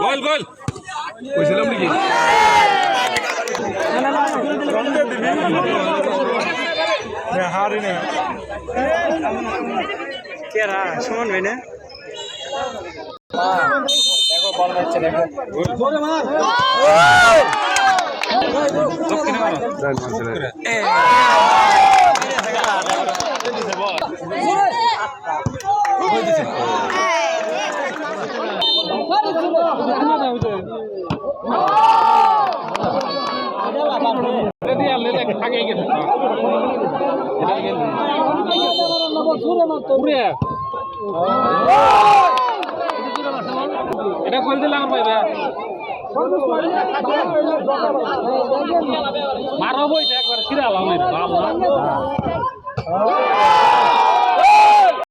গোল গোল কইছিলাম নাকি হারি না কেরা সমান ভাই না দক্ষিণে মারো এটা গোল দিলাম পাইবে মারো বইটা একবার ছিড়ালাম বাবা